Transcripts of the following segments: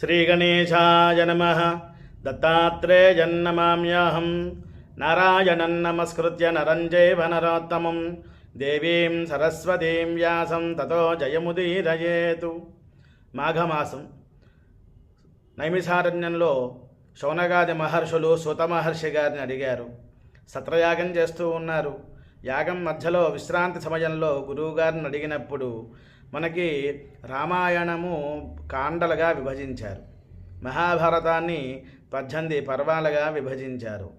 శ్రీగణేశాయ నమ. దత్తాత్రేయన్నమామ్యాహం. నారాయణం నమస్కృత్య నరంజైవ నరోత్తమం. దేవీం సరస్వతీం వ్యాసం తతో జయముదీరయేతు. మాఘమాసం. నైమిసారణ్యంలో శౌనగాది మహర్షులు సుత మహర్షి గారిని అడిగారు. సత్రయాగం చేస్తూ ఉన్నారు. యాగం మధ్యలో విశ్రాంతి సమయంలో గురువుగారిని అడిగినప్పుడు మనకి రామాయణము కాండలుగా విభజించారు. మహాభారతాన్ని పద్దెనిమిది పర్వాలుగా విభజించారు.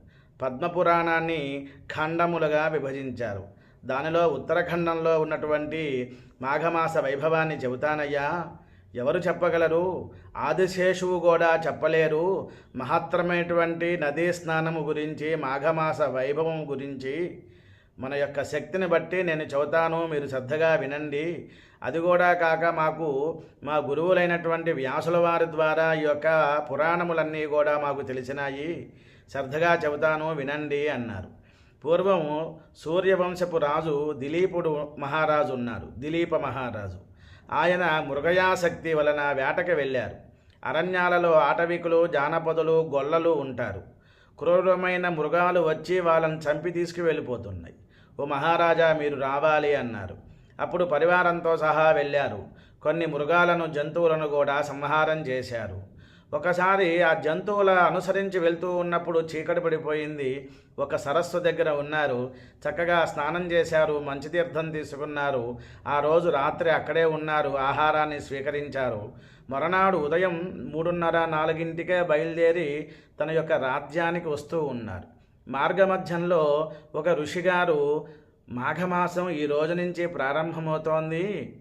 పద్మపురాణాన్ని ఖండములుగా విభజించారు. దానిలో ఉత్తరాఖండంలో ఉన్నటువంటి మాఘమాస వైభవాన్ని చెబుతానయ్యా. ఎవరు చెప్పగలరు? ఆదిశేషువు కూడా చెప్పలేరు. మహత్తరమైనటువంటి నదీ స్నానము గురించి మాఘమాస వైభవం గురించి మన యొక్క శక్తిని బట్టి నేను చెబుతాను మీరు శ్రద్ధగా వినండి. అది కూడా కాక మాకు మా గురువులైనటువంటి వ్యాసుల వారి ద్వారా ఈ యొక్క పురాణములన్నీ కూడా మాకు తెలిసినాయి. శ్రద్ధగా చెబుతాను వినండి అన్నారు. పూర్వం సూర్యవంశపు రాజు దిలీపుడు మహారాజు ఉన్నారు దిలీప మహారాజు. ఆయన మృగయాసక్తి వలన వేటకి వెళ్ళారు. అరణ్యాలలో ఆటవికులు జానపదులు గొల్లలు ఉంటారు. క్రూరమైన మృగాలు వచ్చి వాళ్ళని చంపి తీసుకువెళ్ళిపోతున్నాయి. ఓ మహారాజా మీరు రావాలి అన్నారు. అప్పుడు పరివారంతో సహా వెళ్ళారు. కొన్ని మృగాలను జంతువులను కూడా సంహారం చేశారు. ఒకసారి ఆ జంతువుల అనుసరించి వెళ్తూ ఉన్నప్పుడు చీకటి పడిపోయింది. ఒక సరస్సు దగ్గర ఉన్నారు. చక్కగా స్నానం చేశారు మంచి తీర్థం తీసుకున్నారు. ఆ రోజు రాత్రి అక్కడే ఉన్నారు ఆహారాన్ని స్వీకరించారు. మరునాడు ఉదయం మూడున్నర నాలుగింటికే బయలుదేరి తన యొక్క రాజ్యానికి వస్తూ ఉన్నారు. మార్గమధ్యంలో ఒక ఋషిగారు మాఘమాసం ఈ రోజు నుంచి ప్రారంభమవుతోంది.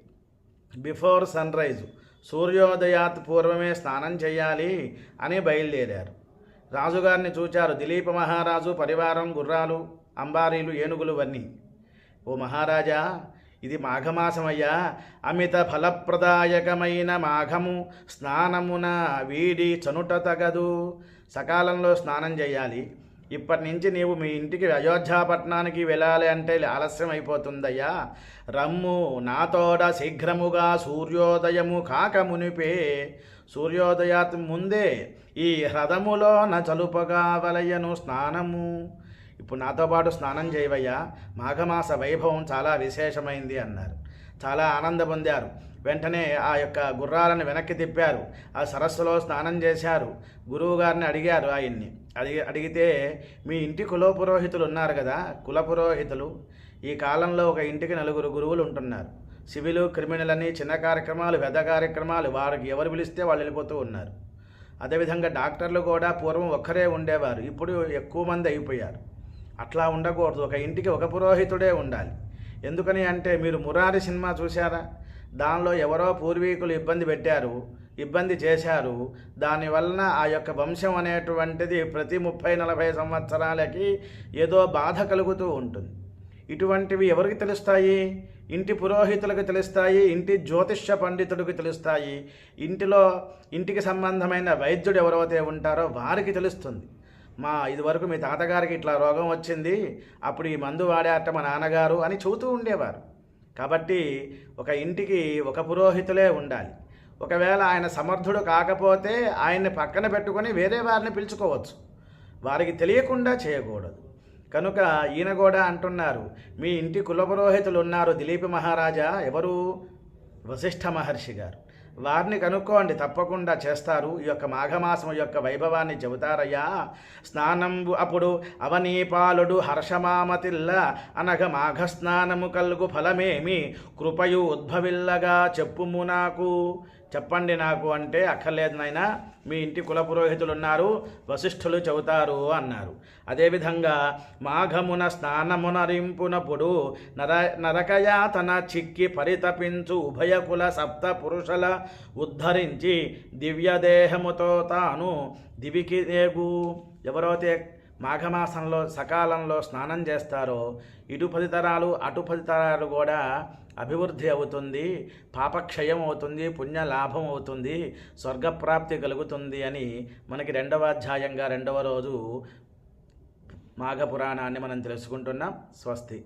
బిఫోర్ సన్రైజ్ సూర్యోదయాత్ పూర్వమే స్నానం చేయాలి అని బయలుదేరారు. రాజుగారిని చూచారు దిలీప మహారాజు పరివారం గుర్రాలు అంబారీలు ఏనుగులు వన్నీ. ఓ మహారాజా ఇది మాఘమాసమయ్యా. అమిత ఫలప్రదాయకమైన మాఘము స్నానమున వీడి చనుట తగదు. సకాలంలో స్నానం చేయాలి ఇప్పటి నుంచి నీవు మీ ఇంటికి అయోధ్యాపట్నానికి వెళ్ళాలి అంటే ఆలస్యం అయిపోతుందయ్యా. రమ్ము నాతోడ శీఘ్రముగా సూర్యోదయము కాక మునిపే. సూర్యోదయాత్ ముందే ఈ హ్రదములో న చలుపగా వలయను స్నానము. ఇప్పుడు నాతో పాటు స్నానం చేయవయ్యా. మాఘమాస వైభవం చాలా విశేషమైంది అన్నారు. చాలా ఆనంద పొందారు. వెంటనే ఆ యొక్క గుర్రాలను వెనక్కి తిప్పారు. ఆ సరస్సులో స్నానం చేశారు. గురువు గారిని అడిగారు ఆయన్ని. అడిగి అడిగితే మీ ఇంటి కులపురోహితులు ఉన్నారు కదా? కులపురోహితులు ఈ కాలంలో ఒక ఇంటికి నలుగురు గురువులు ఉంటున్నారు. సివిలు క్రిమినల్ అని చిన్న కార్యక్రమాలు పెద్ద కార్యక్రమాలు వారికి ఎవరు పిలిస్తే వాళ్ళు వెళ్ళిపోతూ ఉన్నారు. అదేవిధంగా డాక్టర్లు కూడా పూర్వం ఒక్కరే ఉండేవారు. ఇప్పుడు ఎక్కువ మంది అయిపోయారు. అట్లా ఉండకూడదు. ఒక ఇంటికి ఒక పురోహితుడే ఉండాలి. ఎందుకని అంటే మీరు మురారి సినిమా చూశారా? దానిలో ఎవరో పూర్వీకులు ఇబ్బంది పెట్టారు ఇబ్బంది చేశారు. దానివలన ఆ యొక్క వంశం అనేటువంటిది ప్రతి ముప్పై నలభై సంవత్సరాలకి ఏదో బాధ కలుగుతూ ఉంటుంది. ఇటువంటివి ఎవరికి తెలుస్తాయి? ఇంటి పురోహితులకు తెలుస్తాయి ఇంటి జ్యోతిష్య పండితుడికి తెలుస్తాయి. ఇంటిలో ఇంటికి సంబంధమైన వైద్యుడు ఎవరైతే ఉంటారో వారికి తెలుస్తుంది. మా ఇదివరకు మీ తాతగారికి ఇట్లా రోగం వచ్చింది అప్పుడు ఈ మందు వాడారట మా నాన్నగారు అని చెబుతూ ఉండేవారు. కాబట్టి ఒక ఇంటికి ఒక పురోహితులే ఉండాలి. ఒకవేళ ఆయన సమర్థుడు కాకపోతే ఆయన్ని పక్కన పెట్టుకొని వేరే వారిని పిలుచుకోవచ్చు. వారికి తెలియకుండా చేయకూడదు. కనుక ఈయన కూడా అంటున్నారు మీ ఇంటి కులపురోహితులు ఉన్నారు దిలీప్ మహారాజా ఎవరు? వశిష్ఠ మహర్షి గారు. వారిని కనుక్కోండి తప్పకుండా చేస్తారు. ఈ యొక్క మాఘమాసం యొక్క వైభవాన్ని చెబుతారయ్యా. స్నానంబు అప్పుడు అవనీపాలుడు హర్షమామతిల్ల అనగ మాఘ స్నానము కలుగు ఫలమేమి? కృపయు ఉద్భవిల్లగా చెప్పుము నాకు. చెప్పండి నాకు అంటే అక్కర్లేదు నాయన మీ ఇంటి కుల పురోహితులు ఉన్నారు వశిష్ఠులు చెబుతారు అన్నారు. అదేవిధంగా మాఘమున స్నానమునరింపునప్పుడు నర నరకయాతన చిక్కి పరితపించు ఉభయ కుల సప్త పురుషుల ఉద్ధరించి దివ్యదేహముతో తాను దివికి ఏగు ఎవరైతే మాఘమాసంలో సకాలంలో స్నానం చేస్తారో ఇటు పది తరాలు అటు పది తరాలు కూడా అభివృద్ధి అవుతుంది పాపక్షయం అవుతుంది పుణ్య లాభం అవుతుంది స్వర్గప్రాప్తి కలుగుతుంది అని మనకి రెండవ అధ్యాయంగా రెండవ రోజు మాఘ పురాణాన్ని మనం తెలుసుకుంటున్నాం. స్వస్తి.